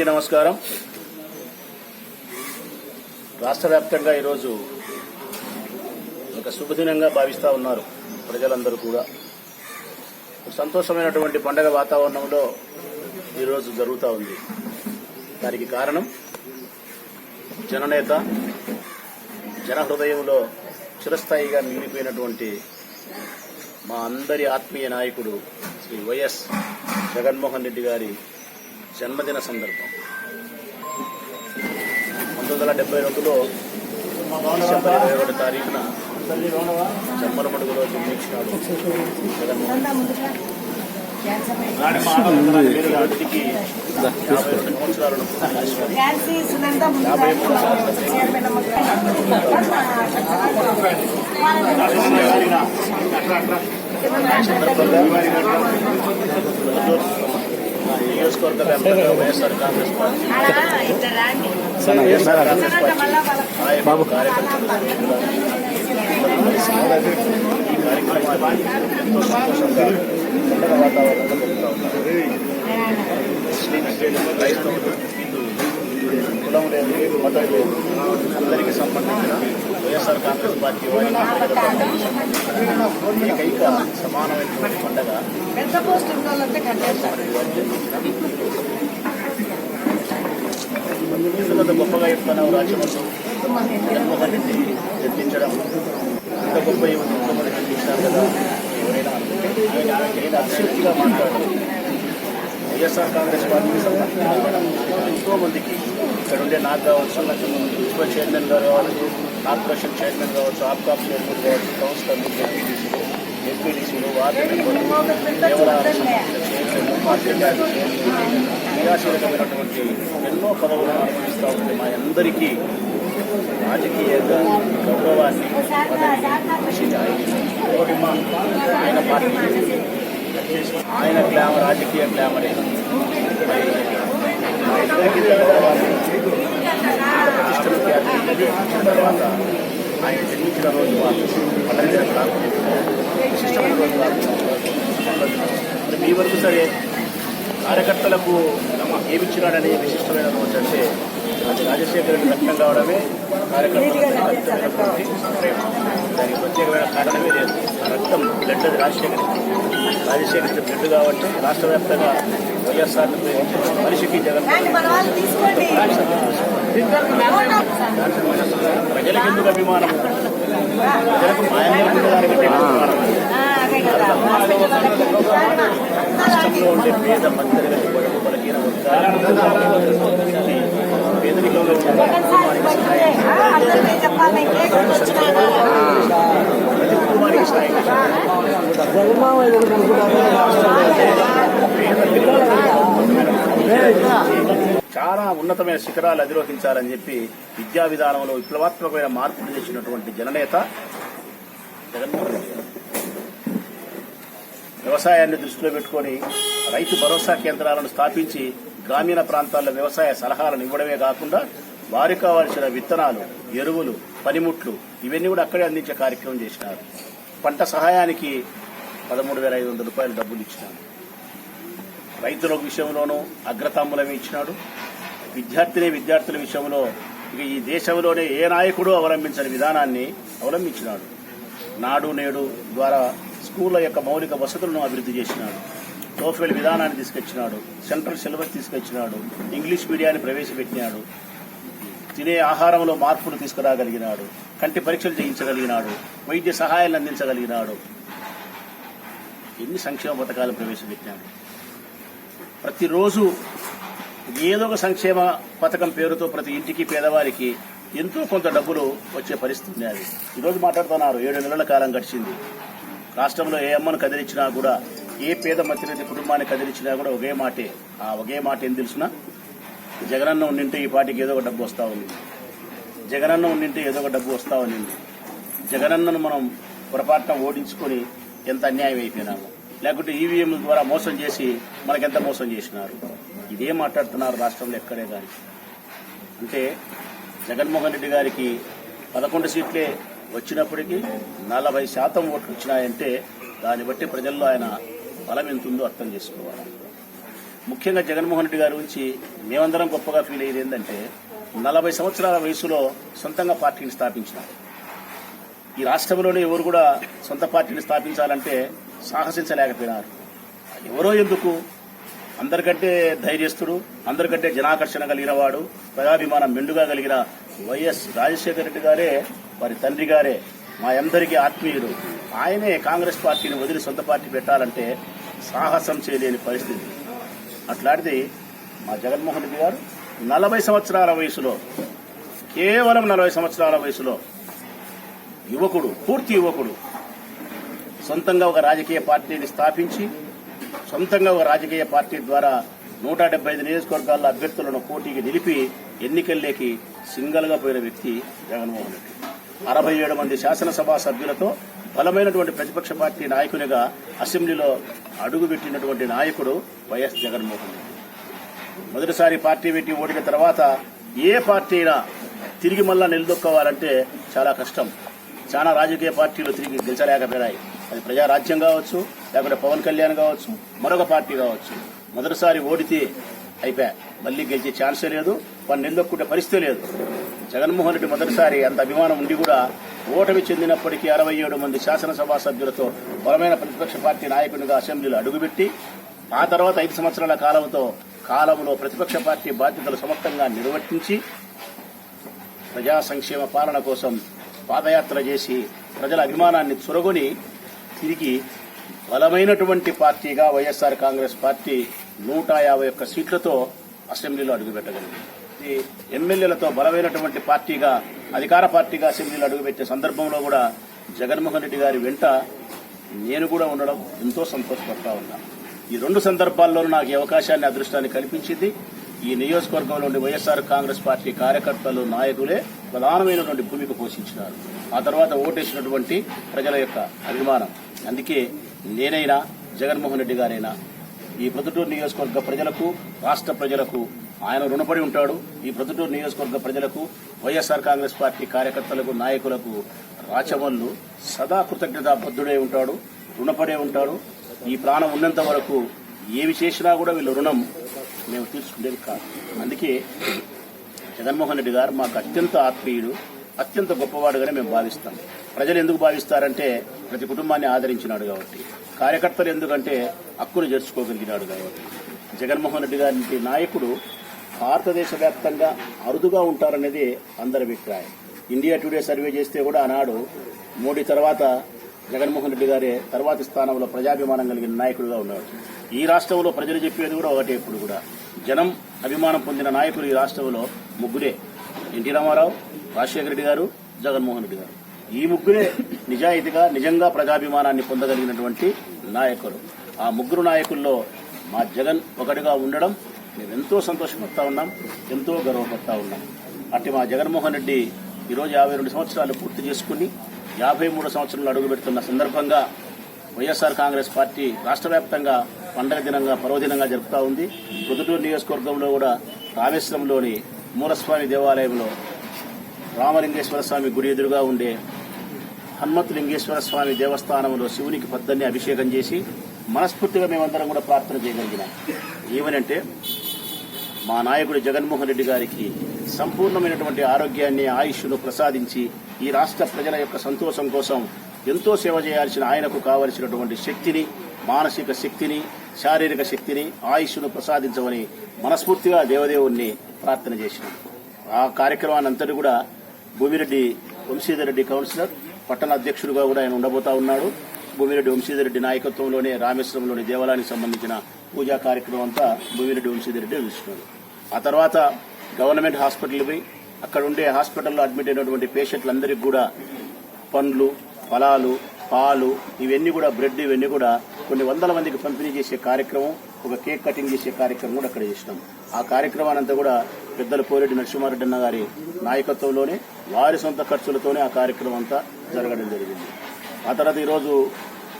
అందరికీ నమస్కారం. రాష్ట్ర వ్యాప్తంగా ఈరోజు ఒక శుభదినంగా భావిస్తూ ఉన్నారు ప్రజలందరూ కూడా. సంతోషమైనటువంటి పండగ వాతావరణంలో ఈరోజు జరుగుతూ ఉంది. దానికి కారణం జననేత జనహృదయంలో చిరస్థాయిగా మిగిలిపోయినటువంటి మా అందరి ఆత్మీయ నాయకుడు శ్రీ వైఎస్ జగన్మోహన్ రెడ్డి గారి జన్మదిన సందర్భం. పంతొమ్మిది వందల డెబ్బై రెండులో డిసెంబర్ ఇరవై ఒకటి తారీఖున జమ్మలమడుగులో జన్మించినాడు జగన్మోహన్ రెడ్డి యాభై రెండు సంవత్సరాలను యాభై మూడు సంవత్సరాలు సందర్భంగా నియోజకవర్గ వ్యాప్తంగా వైఎస్ఆర్ కాంగ్రెస్ పార్టీ ఇద్దరు కార్యకర్తలు ఈ కార్యక్రమాన్ని ఎంతో సంతోషంగా పండుగ వాతావరణంలో జరుగుతూ ఉన్నారు కులం లేదు మతం లేదు అందరికీ సంబంధించిన వైఎస్ఆర్ కాంగ్రెస్ పార్టీ వారి కార్యకర్తలకు ఏకైక సమానమైనటువంటి పండగ ఇంత గొప్పగా చెప్తున్నావు రాజ్యమంలో జగన్మోహన్ రెడ్డి ఇంత గొప్ప ఈ ముఖ్యమంత్రి కదా. ఎవరైనా ఆయన నేను అతిశక్తిగా మాట్లాడారు. వైఎస్ఆర్ కాంగ్రెస్ పార్టీకి సంబంధించిన ఎంతో మందికి ఇక్కడ ఉండే నాకు కావచ్చు మున్సిపల్ చైర్మన్ గారు కావచ్చు కార్పొరేషన్ చైర్మన్ కావచ్చు ఆప్కాప్ చైర్మన్ కావచ్చు కౌన్సిలర్లు ఎంపీడీసీలు ఎంపీడీసీలు వార్డు మెంబర్లు చైర్మన్లు పార్టీ క్రియాశీలకమైనటువంటి ఎన్నో పదవులను అనుభవిస్తూ ఉంటే మా అందరికీ రాజకీయంగా గౌరవాన్ని పదవిని ఆయన పార్టీ ఆయన గ్లామర్ రాజకీయ గ్లామర్ మరి తర్వాత ఆయన జన్మించిన రోజు మాకు పండుగ విశిష్టమైన రోజు కాకుండా మీ వరకు సరే కార్యకర్తలకు ఏమిచ్చినాడనే విశిష్టమైన రోజు అంటే అది రాజశేఖర రెడ్డి వ్యక్తం కావడమే కార్యకర్తలకు దానికి ప్రత్యేకమైన కారణమే లేదు. రక్తం బ్లడ్ అది రాజశేఖర రాజశేఖర రెడ్డి బ్లడ్ కాబట్టి రాష్ట్ర వ్యాప్తంగా వైఎస్ఆర్ మనిషికి జగన్ రాండి మన వాళ్ళు తీసుకోండి. ప్రజలకు ఎందుకు అభిమానం ప్రజలకు మాయమైన దానికంటే ఎక్కువ అభిమానం ఆ, అదే కదా రాష్ట్రంలో ఉండే పేద మధ్యతరగతి బడుగు బలహీన వర్గాలు చాలా ఉన్నతమైన శిఖరాలు అధిరోహించాలని చెప్పి విద్యా విధానంలో విప్లవాత్మకమైన మార్పులు తెచ్చినటువంటి జననేత జగన్మోహన్ రెడ్డి వ్యవసాయాన్ని దృష్టిలో పెట్టుకొని రైతు భరోసా కేంద్రాలను స్థాపించి గ్రామీణ ప్రాంతాల్లో వ్యవసాయ సలహాలను ఇవ్వడమే కాకుండా వారికి కావాల్సిన విత్తనాలు ఎరువులు పనిముట్లు ఇవన్నీ కూడా అక్కడే అందించే కార్యక్రమం చేసినారు. పంట సహాయానికి పదమూడు వేల ఐదు వందల రూపాయలు డబ్బులు ఇచ్చినారు. రైతుల విషయంలోనూ అగ్రతాంబులం ఇచ్చినాడు. విద్యార్థిని విద్యార్థుల విషయంలో ఇక ఈ దేశంలోనే ఏ నాయకుడు అవలంబించని విధానాన్ని అవలంబించినాడు. నాడు నేడు ద్వారా స్కూళ్ళ యొక్క మౌలిక వసతులను అభివృద్ధి చేసినాడు. టోఫెల్ విధానాన్ని తీసుకొచ్చినాడు. సెంట్రల్ సిలబస్ తీసుకొచ్చినాడు. ఇంగ్లీష్ మీడియాన్ని ప్రవేశపెట్టినాడు. తినే ఆహారంలో మార్పులు తీసుకురాగలిగినాడు. కంటి పరీక్షలు చేయించగలిగినాడు. వైద్య సహాయాన్ని అందించగలిగినాడు. ఎన్ని సంక్షేమ పథకాలు ప్రవేశపెట్టినాడు. ప్రతిరోజు ఏదో ఒక సంక్షేమ పథకం పేరుతో ప్రతి ఇంటికి పేదవారికి ఎంతో కొంత డబ్బులు వచ్చే పరిస్థితి ఉంది అది ఈరోజు మాట్లాడుతున్నారు. ఏడు నెలల కాలం గడిచింది. రాష్ట్రంలో ఏ అమ్మను కదిలించినా కూడా ఏ పేద మధ్యతరగతి కుటుంబాన్ని కదిలించినా కూడా ఒకే మాటే. ఆ ఒకే మాట ఏం తెలుసునా? జగనన్న ఉండింటే ఈ పార్టీకి ఏదో ఒక డబ్బు వస్తా ఉంది. జగనన్న ఉండింటే ఏదో ఒక డబ్బు వస్తా ఉంది. జగనన్నను మనం పొరపాటున ఓడించుకొని ఎంత అన్యాయం అయిపోయినాము లేకుంటే ఈవీఎం ద్వారా మోసం చేసి మనకెంత మోసం చేసినారు? ఇదే మాట్లాడుతున్నారు రాష్ట్రంలో ఎక్కడే కానీ. అంటే జగన్మోహన్ రెడ్డి గారికి పదకొండు సీట్లే వచ్చినప్పటికీ నలభై శాతం ఓట్లు వచ్చినాయంటే దాన్ని బట్టి ప్రజల్లో ఆయన బలం ఎంత ఉందో అర్థం చేసుకోవాలి. ముఖ్యంగా జగన్మోహన్ రెడ్డి గారి గురించి మేమందరం గొప్పగా ఫీల్ అయ్యేది ఏంటంటే నలభై సంవత్సరాల వయసులో సొంతంగా పార్టీని స్థాపించినారు. ఈ రాష్ట్రంలోనే ఎవరు కూడా సొంత పార్టీని స్థాపించాలంటే సాహసించలేకపోయినారు. ఎవరో ఎందుకు? అందరికంటే ధైర్యస్తుడు అందరికంటే జనాకర్షణ కలిగిన వాడు ప్రజాభిమానం మెండుగా కలిగిన వైఎస్ రాజశేఖర రెడ్డి గారే వారి తండ్రి గారే మా అందరికీ ఆత్మీయుడు. ఆయనే కాంగ్రెస్ పార్టీని వదిలి సొంత పార్టీ పెట్టాలంటే సాహసం చేయలేని పరిస్థితి. అట్లాంటిది మా జగన్మోహన్ రెడ్డి గారు నలభై సంవత్సరాల వయసులో కేవలం నలభై సంవత్సరాల వయసులో యువకుడు పూర్తి యువకుడు సొంతంగా ఒక రాజకీయ పార్టీని స్థాపించి సొంతంగా ఒక రాజకీయ పార్టీ ద్వారా నూట డెబ్బై ఐదు నియోజకవర్గాల్లో అభ్యర్థులను పోటీకి నిలిపి ఎన్నికల్లోకి సింగల్గా పోయిన వ్యక్తి జగన్మోహన్ రెడ్డి. అరవై ఏడు మంది శాసనసభ సభ్యులతో బలమైనటువంటి ప్రతిపక్ష పార్టీ నాయకునిగా అసెంబ్లీలో అడుగుపెట్టినటువంటి నాయకుడు వైఎస్ జగన్మోహన్ రెడ్డి. మొదటిసారి పార్టీ పెట్టి ఓడిన తర్వాత ఏ పార్టీ అయినా తిరిగి మళ్ళా నిలదొక్కోవాలంటే చాలా కష్టం. చాలా రాజకీయ పార్టీలు తిరిగి గెలిచలేకపోయాయి. అది ప్రజారాజ్యం కావచ్చు లేకుంటే పవన్ కళ్యాణ్ కావచ్చు మరొక పార్టీ కావచ్చు. మొదటిసారి ఓడితే అయిపోయా మళ్ళీ గెలిచే ఛాన్సే లేదు. వాళ్ళు నిలదొక్కుంటే పరిస్థితి లేదు. జగన్మోహన్ రెడ్డి మొదటిసారి అంత అభిమానం ఉండి కూడా ఓటమి చెందినప్పటికీ అరవై ఏడు మంది శాసనసభ సభ్యులతో బలమైన ప్రతిపక్ష పార్టీ నాయకునిగా అసెంబ్లీలో అడుగుపెట్టి ఆ తర్వాత ఐదు సంవత్సరాల కాలంతో కాలంలో ప్రతిపక్ష పార్టీ బాధ్యతలు సమర్థంగా నిర్వర్తించి ప్రజా సంక్షేమ పాలన కోసం పాదయాత్ర చేసి ప్రజల అభిమానాన్ని చొరగొని తిరిగి బలమైనటువంటి పార్టీగా వైఎస్ఆర్ కాంగ్రెస్ పార్టీ నూట యాభై ఒక్క సీట్లతో అసెంబ్లీలో అడుగుపెట్టగలిగింది. ఎమ్మెల్యేలతో బలమైనటువంటి పార్టీగా అధికార పార్టీగా అసెంబ్లీలో అడుగుపెట్టే సందర్భంలో కూడా జగన్మోహన్ రెడ్డి గారి వెంట నేను కూడా ఉండడం ఎంతో సంతోషపడతా ఉన్నా. ఈ రెండు సందర్భాల్లోనూ నాకు ఈ అవకాశాన్ని అదృష్టాన్ని కల్పించింది. ఈ నియోజకవర్గంలోని వైఎస్ఆర్ కాంగ్రెస్ పార్టీ కార్యకర్తలు నాయకులే ప్రధానమైనటువంటి భూమిక పోషించినారు. ఆ తర్వాత ఓటేసినటువంటి ప్రజల యొక్క అభిమానం. అందుకే నేనైనా జగన్మోహన్ రెడ్డి గారైనా ఈ పొద్దుటూరు నియోజకవర్గ ప్రజలకు రాష్ట్ర ప్రజలకు ఆయన రుణపడి ఉంటాడు. ఈ ప్రొద్దుటూరు నియోజకవర్గ ప్రజలకు వైఎస్ఆర్ కాంగ్రెస్ పార్టీ కార్యకర్తలకు నాయకులకు రాచవల్లు సదా కృతజ్ఞతాబద్ధుడే ఉంటాడు రుణపడే ఉంటాడు. ఈ ప్రాణం ఉన్నంత వరకు ఏమి చేసినా కూడా వీళ్ళ రుణం మేము తీసుకునేది కాదు. అందుకే జగన్మోహన్ రెడ్డి గారు మాకు అత్యంత ఆత్మీయుడు అత్యంత గొప్పవాడుగానే మేము భావిస్తాం. ప్రజలు ఎందుకు భావిస్తారంటే ప్రతి కుటుంబాన్ని ఆదరించినాడు కాబట్టి కార్యకర్తలు ఎందుకంటే హక్కును చేర్చుకోగలిగినాడు కాబట్టి. జగన్మోహన్ రెడ్డి గారి నాయకుడు భారతదేశ వ్యాప్తంగా అరుదుగా ఉంటారనేది అందరి అభిప్రాయం. ఇండియా టుడే సర్వే చేస్తే కూడా ఆనాడు మోడీ తర్వాత జగన్మోహన్ రెడ్డి గారే తర్వాతి స్థానంలో ప్రజాభిమానం కలిగిన నాయకుడిగా ఉన్నాడు ఈ రాష్ట్రంలో ప్రజలు చెప్పేది కూడా ఒకటే ఇప్పుడు కూడా. జనం అభిమానం పొందిన నాయకులు ఈ రాష్ట్రంలో ముగ్గురే. ఎన్టీ రామారావు రాజశేఖర రెడ్డి గారు జగన్మోహన్ రెడ్డి గారు. ఈ ముగ్గురే నిజాయితీగా నిజంగా ప్రజాభిమానాన్ని పొందగలిగినటువంటి నాయకులు. ఆ ముగ్గురు నాయకుల్లో మా జగన్ ఒకటిగా ఉండడం మేము ఎంతో సంతోషపడతా ఉన్నాం ఎంతో గర్వపడతా ఉన్నాం. అట్టి మా జగన్మోహన్ రెడ్డి ఈరోజు యాభై రెండు సంవత్సరాలు పూర్తి చేసుకుని యాభై మూడు సంవత్సరాలు అడుగుపెడుతున్న సందర్భంగా వైఎస్ఆర్ కాంగ్రెస్ పార్టీ రాష్ట్ర వ్యాప్తంగా పండగ దినంగా పర్వదినంగా జరుపుతా ఉంది. పొద్దుటూరు నియోజకవర్గంలో కూడా రామేశ్వరంలోని మూలస్వామి దేవాలయంలో రామలింగేశ్వర స్వామి గుడి ఎదురుగా ఉండే హనుమత్ లింగేశ్వర స్వామి దేవస్థానంలో శివునికి పద్దన్ని అభిషేకం చేసి మనస్ఫూర్తిగా మేమందరం కూడా ప్రార్థన చేయగలిగినాం. ఏమనంటే మా నాయకుడు జగన్మోహన్ రెడ్డి గారికి సంపూర్ణమైనటువంటి ఆరోగ్యాన్ని ఆయుష్ను ప్రసాదించి ఈ రాష్ట్ర ప్రజల యొక్క సంతోషం కోసం ఎంతో సేవ చేయాల్సిన ఆయనకు కావలసినటువంటి శక్తిని మానసిక శక్తిని శారీరక శక్తిని ఆయుష్ను ప్రసాదించమని మనస్ఫూర్తిగా దేవదేవుణ్ణి ప్రార్థన చేసినాం. ఆ కార్యక్రమాన్ని అంతటి కూడా భూమిరెడ్డి వంశీధర్ రెడ్డి కౌన్సిలర్ పట్టణ అధ్యక్షుడిగా కూడా ఆయన ఉండబోతా ఉన్నాడు. భూమిరెడ్డి వంశీధర్ రెడ్డి నాయకత్వంలోనే రామేశ్వరంలోని దేవాలయానికి సంబంధించిన పూజా కార్యక్రమం అంతా భూమిరెడ్డి వంశీధర్ రెడ్డి ఆ తర్వాత గవర్నమెంట్ హాస్పిటల్ పోయి అక్కడ ఉండే హాస్పిటల్లో అడ్మిట్ అయినటువంటి పేషెంట్లందరికీ కూడా పండ్లు ఫలాలు పాలు ఇవన్నీ కూడా బ్రెడ్ ఇవన్నీ కూడా కొన్ని వందల మందికి పంపిణీ చేసే కార్యక్రమం ఒక కేక్ కటింగ్ చేసే కార్యక్రమం కూడా అక్కడ చేసినాం. ఆ కార్యక్రమాన్ని అంతా కూడా పెద్దల పోరెడ్డి నరసింహారెడ్డి అన్న గారి నాయకత్వంలోనే వారి సొంత ఖర్చులతోనే ఆ కార్యక్రమం అంతా జరగడం జరిగింది. ఆ తర్వాత ఈరోజు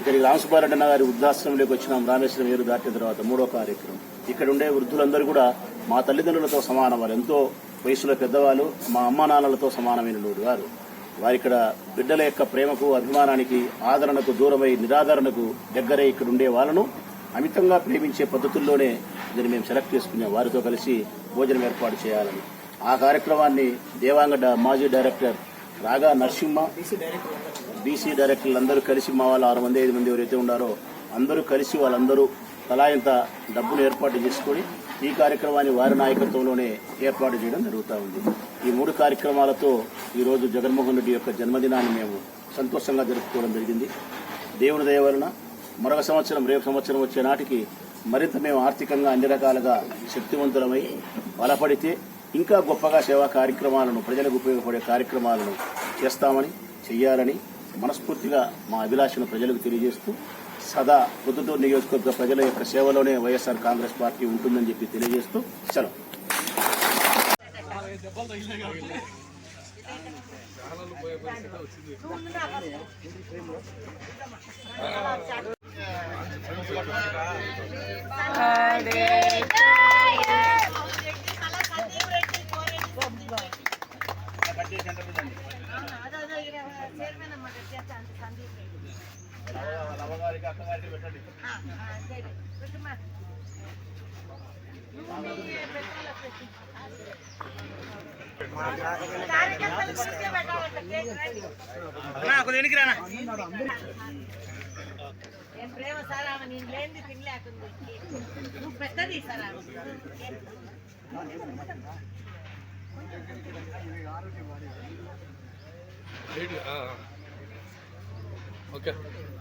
ఇక్కడికి రామసుబ్బారెడ్డి గారి వృద్ధాశ్రమంలోకి వచ్చినాం రామేశ్వరం ఏరు దాటిన తర్వాత మూడో కార్యక్రమం. ఇక్కడ ఉండే వృద్ధులందరూ కూడా మా తల్లిదండ్రులతో సమానం వారు. ఎంతో వయసులో పెద్దవాళ్ళు మా అమ్మా నాన్నలతో సమానమైన వారు వారి ఇక్కడ బిడ్డల యొక్క ప్రేమకు అభిమానానికి ఆదరణకు దూరమై నిరాదరణకు దగ్గరై ఇక్కడ ఉండే వాళ్ళను అమితంగా ప్రేమించే పద్ధతుల్లోనే దీన్ని మేము సెలెక్ట్ చేసుకున్నాం. వారితో కలిసి భోజనం ఏర్పాటు చేయాలని. ఆ కార్యక్రమాన్ని దేవాంగ మాజీ డైరెక్టర్ రాగా నరసింహ బీసీ డైరెక్టర్లు అందరూ కలిసి మా వాళ్ళు ఆరు మంది ఐదు మంది ఎవరైతే ఉన్నారో అందరూ కలిసి వాళ్ళందరూ తలా ఇంత డబ్బును ఏర్పాటు చేసుకొని ఈ కార్యక్రమాన్ని వారి నాయకత్వంలోనే ఏర్పాటు చేయడం జరుగుతూ ఉంది. ఈ మూడు కార్యక్రమాలతో ఈరోజు జగన్మోహన్ రెడ్డి యొక్క జన్మదినాన్ని మేము సంతోషంగా జరుపుకోవడం జరిగింది. దేవుని దయ వలన మరొక సంవత్సరం రేపు సంవత్సరం వచ్చే నాటికి మరింత మేము ఆర్థికంగా అన్ని రకాలుగా శక్తివంతులమై బలపడితే ఇంకా గొప్పగా సేవా కార్యక్రమాలను ప్రజలకు ఉపయోగపడే కార్యక్రమాలను చేస్తామని చెయ్యాలని మనస్ఫూర్తిగా మా అభిలాషను ప్రజలకు తెలియజేస్తూ సదా పొద్దుటూరు నియోజకవర్గ ప్రజల యొక్క సేవలోనే వైఎస్ఆర్ కాంగ్రెస్ పార్టీ ఉంటుందని చెప్పి తెలియజేస్తూ సెలవు. ఏం ప్రేమ సారా నేను లేనిది తినలేకుంది నువ్వు పెద్దది సారా ఓకే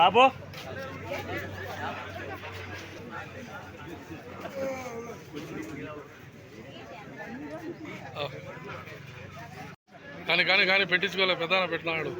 బాబు. కానీ కానీ కానీ పెట్టించుకోలే. పెద్దాన పెట్టినాడు.